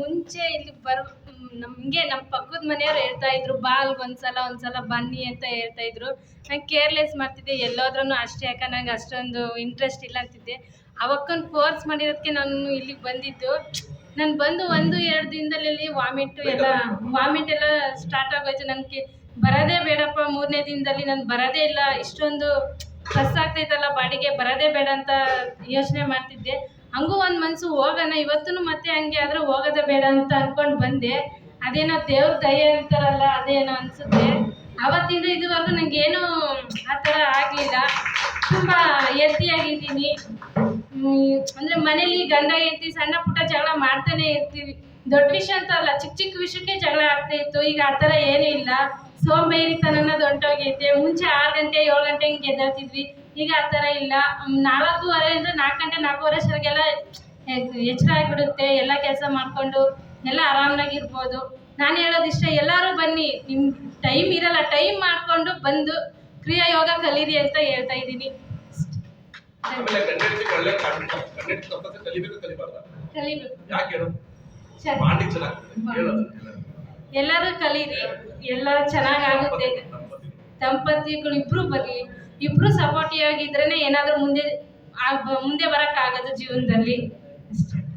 ಮುಂಚೆ ಇಲ್ಲಿ ಬರ್ ನಮಗೆ ನಮ್ಮ ಪಕ್ಕದ ಮನೆಯವ್ರು ಹೇಳ್ತಾ ಇದ್ರು, ಬಾ ಸಲ ಒಂದ್ಸಲ ಒಂದ್ಸಲ ಬನ್ನಿ ಅಂತ ಹೇಳ್ತಾ ಇದ್ರು. ನಾನು ಕೇರ್ಲೆಸ್ ಮಾಡ್ತಿದ್ದೆ ಎಲ್ಲೋದ್ರೂ ಅಷ್ಟೇ ಯಾಕೆ ನಂಗೆ ಅಷ್ಟೊಂದು ಇಂಟ್ರೆಸ್ಟ್ ಇಲ್ಲ ಅಂತಿದ್ದೆ. ಅವಕ್ಕೊಂದು ಫೋರ್ಸ್ ಮಾಡಿರೋದಕ್ಕೆ ನಾನು ಇಲ್ಲಿಗೆ ಬಂದಿದ್ದು. ನಾನು ಬಂದು ಒಂದು, ಎರಡು ದಿನದಲ್ಲಿ ವಾಮಿಟ್ ಎಲ್ಲ ವಾಮಿಟ್ ಎಲ್ಲ ಸ್ಟಾರ್ಟ್ ಆಗೋಯ್ತು. ನನಗೆ ಬರೋದೇ ಬೇಡಪ್ಪ, ಮೂರನೇ ದಿನದಲ್ಲಿ ನಾನು ಬರೋದೇ ಇಲ್ಲ. ಇಷ್ಟೊಂದು ಕಸ್ ಆಗ್ತೈತಲ್ಲ ಬಾಡಿಗೆ ಬರೋದೇ ಬೇಡ ಅಂತ ಯೋಚನೆ ಮಾಡ್ತಿದ್ದೆ. ಹಂಗೂ ಒಂದು ಮನಸ್ಸು ಹೋಗೋಣ ಇವತ್ತು ಮತ್ತೆ ಹಂಗೆ ಆದರೆ ಹೋಗೋದೇ ಬೇಡ ಅಂತ ಅಂದ್ಕೊಂಡು ಬಂದೆ. ಅದೇನೋ ದೇವ್ರ ದಯೆ ಅಂತಾರಲ್ಲ, ಅದೇನೋ ಅನಿಸುತ್ತೆ. ಅವತ್ತಿಂದ ಇದುವರೆಗೂ ನನಗೇನು ಆ ಥರ ಆಗಲಿಲ್ಲ. ತುಂಬ ಹೆಲ್ತಿಯಾಗಿದ್ದೀನಿ. ಅಂದರೆ ಮನೇಲಿ ಗಂಡ ಹೆಂಡತಿ ಸಣ್ಣ ಪುಟ್ಟ ಜಗಳ ಮಾಡ್ತಾನೆ ಇರ್ತೀವಿ. ದೊಡ್ಡ ವಿಷಯ ಅಂತ ಅಲ್ಲ ಚಿಕ್ಕ ಚಿಕ್ಕ ವಿಷಯಕ್ಕೆ ಜಗಳ ಆಗ್ತಾ ಇತ್ತು. ಈಗ ಆ ಥರ ಏನೂ ಇಲ್ಲ. ಸೋಂಬೇರಿತನ ಅನ್ನೋದು ಹೊಂಟೋಗೈತೆ ಮುಂಚೆ ಆರು ಗಂಟೆ ಏಳು ಗಂಟೆ ಹಿಂಗೆ ಎದ್ದೇಳ್ತಿದ್ವಿ. ಈಗ ಆ ಥರ ಇಲ್ಲ. ನಾಲ್ಕೂವರೆ ಅಂದರೆ ನಾಲ್ಕು ಗಂಟೆ ನಾಲ್ಕೂವರೆ ಅಷ್ಟೊತ್ತಿಗೆಲ್ಲ ಎಚ್ಚರ ಆಗಿಬಿಡುತ್ತೆ. ಎಲ್ಲ ಕೆಲಸ ಮಾಡಿಕೊಂಡು ಎಲ್ಲ ಆರಾಮಾಗಿರ್ಬೋದು ನಾನು ಹೇಳೋದಿಷ್ಟ ಎಲ್ಲರೂ ಬನ್ನಿ. ನಿಮ್ಮ ಟೈಮ್ ಇರಲ್ಲ. ಟೈಮ್ ಮಾಡಿಕೊಂಡು ಬಂದು ಕ್ರಿಯಾ ಯೋಗ ಕಲೀರಿ ಅಂತ ಹೇಳ್ತಾ ಇದ್ದೀನಿ. ಹೇಳೋದು ಎಲ್ಲರೂ ಕಲೀರಿ. ಎಲ್ಲ ಚೆನ್ನಾಗಾಗುತ್ತೆ. ದಂಪತಿಗಳು ಇಬ್ರು ಬರಲಿ ಇಬ್ರು ಸಪೋರ್ಟಿವ್ ಆಗಿದ್ರೇನೆ ಏನಾದರೂ ಮುಂದೆ ಮುಂದೆ ಬರೋಕ್ಕಾಗೋದು ಜೀವನದಲ್ಲಿ. ಅಷ್ಟೇ.